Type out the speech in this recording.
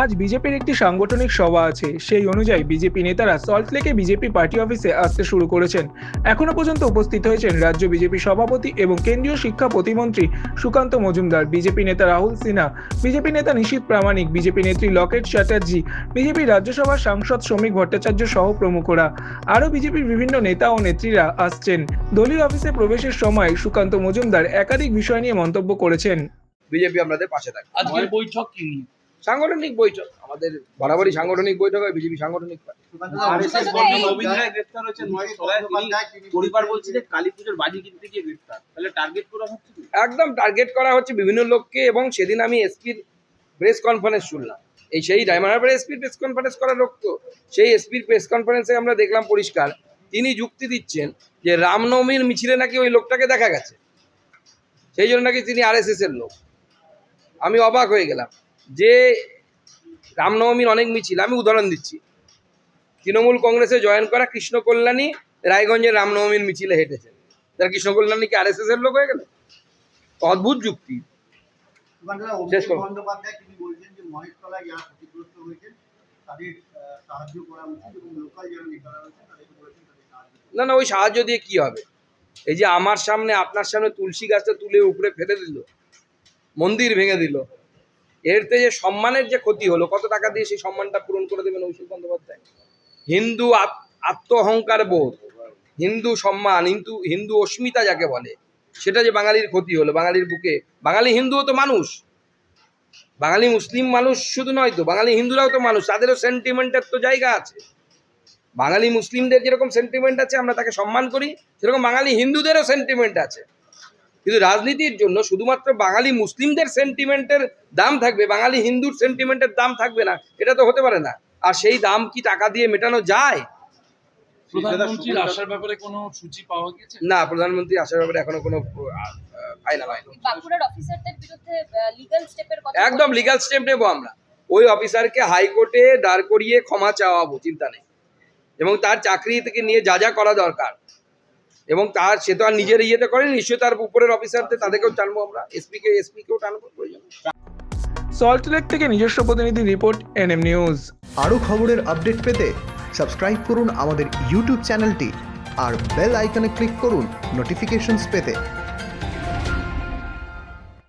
আজ বিজেপির একটি সাংগঠনিক সভা আছে। সেই অনুযায়ী বিজেপি নেতারা সল্টলেকে বিজেপি পার্টি অফিসে আসতে শুরু করেছেন। এখনও পর্যন্ত উপস্থিত হয়েছেন রাজ্য বিজেপি সভাপতি এবং কেন্দ্রীয় শিক্ষা প্রতিমন্ত্রী সুকান্ত মজুমদার বিজেপি নেতা রাহুল সিনহা বিজেপি নেতা নিশীত প্রামাণিক বিজেপি নেত্রী লকেট চ্যাটার্জি বিজেপি রাজ্যসভার সাংসদ শ্রমিক ভট্টাচার্য সহ প্রমুখরা। আরও বিজেপির বিভিন্ন নেতা ও নেত্রীরা আসছেন। দলীয় অফিসে প্রবেশের সময় সুকান্ত মজুমদার একাধিক বিষয় নিয়ে মন্তব্য করেছেন। বিজেপি আপনাদের পাশে থাকে আজকের বৈঠক কি নিয়ে? সাংগঠনিক বৈঠক। আমাদের বরাবরই সাংগঠনিক বৈঠক হয় বিজেপি সাংগঠনিক করা? একদম টার্গেট করা হচ্ছে বিভিন্ন লোককে এবং সেদিন আমি এসপির প্রেস কনফারেন্স শুনলাম। এই সেই ডায়মন্ড এসপির প্রেস কনফারেন্স করার লোক তো। সেই এসপির প্রেস কনফারেন্সে আমরা দেখলাম পরিষ্কার তিনি যুক্তি দিচ্ছেন যে রামনবমীর মিছিলে নাকি ওই লোকটাকে দেখা গেছে। সেই জন্য নাকি তিনি আরএসএস এর লোক। আমি অবাক হয়ে গেলাম। যে রামনবমীর অনেক মিছিল আমি উদাহরণ দিচ্ছি। তৃণমূল কংগ্রেসে জয়েন করা কৃষ্ণ কল্যাণী রায়গঞ্জের রামনবমীর মিছিলে হেঁটেছেন তার কৃষ্ণ কল্যাণী কি আরএসএস এর লোক হয়ে গেল? অদ্ভুত যুক্তি। শেষ করো। না না ওই সাহায্য দিয়ে কি হবে? এই যে আমার সামনে আপনার সামনে তুলসী গাছটা তুলে উপরে ফেলে দিল মন্দির ভেঙে দিল এরতে যে সম্মানের যে ক্ষতি হলো, কত টাকা দিয়ে সেই সম্মানটা পূরণ করে দেবেন অভিষেক বন্দ্যোপাধ্যায়? হিন্দু আত- আত্ম অহংকার বোধ, হিন্দু সম্মান, হিন্দু হিন্দু অস্মিতা যাকে বলে, সেটা যে বাঙালির ক্ষতি হলো, বাঙালির বুকে, বাঙালি হিন্দুও তো মানুষ। বাঙালি মুসলিম মানুষ শুধু নয় তো, বাঙালি হিন্দুরাও তো মানুষ, তাদেরও সেন্টিমেন্টের তো জায়গা আছে। বাঙালি মুসলিমদের যেরকম সেন্টিমেন্ট আছে, আমরা তাকে সম্মান করি, সেরকম বাঙালি হিন্দুদেরও সেন্টিমেন্ট আছে। কিন্তু রাজনীতির জন্য শুধুমাত্র বাঙালি মুসলিমদের সেন্টিমেন্টের দাম থাকবে বাঙালি হিন্দুর সেন্টিমেন্টের দাম থাকবে না এটা তো হতে পারে না। আর সেই দাম কি টাকা দিয়ে মেটানো যায়? প্রধানমন্ত্রীর আসার ব্যাপারে কোনো সূচি পাওয়া গেছে না প্রধানমন্ত্রী আসার ব্যাপারে এখনও কোনো ফাইনাল হয়নি বাঁকুড়ার অফিসারদের বিরুদ্ধে লিগ্যাল স্টেপের কথা একদম লিগাল স্টেপ নেব আমরা। ওই অফিসারকে হাইকোর্টে দাঁড় করিয়ে ক্ষমা চাওয়াবো চিন্তা নেই। এবং তার চাকরি থেকে নিয়ে যা যা করা দরকার। এবং তার সে তো আর নিজের ইয়েতে করে নিশ্চয়ই তার উপরের অফিসারদের তাদেরকেও টানবো আমরা এসপি কে এসপি কেও টানবো প্রয়োজন। সল্টলেক থেকে নিজস্ব প্রতিনিধি রিপোর্ট এনএম নিউজ। আরও খবরের আপডেট পেতে সাবস্ক্রাইব করুন আমাদের ইউটিউব চ্যানেলটি আর বেল আইকনে ক্লিক করুন নোটিফিকেশনস পেতে।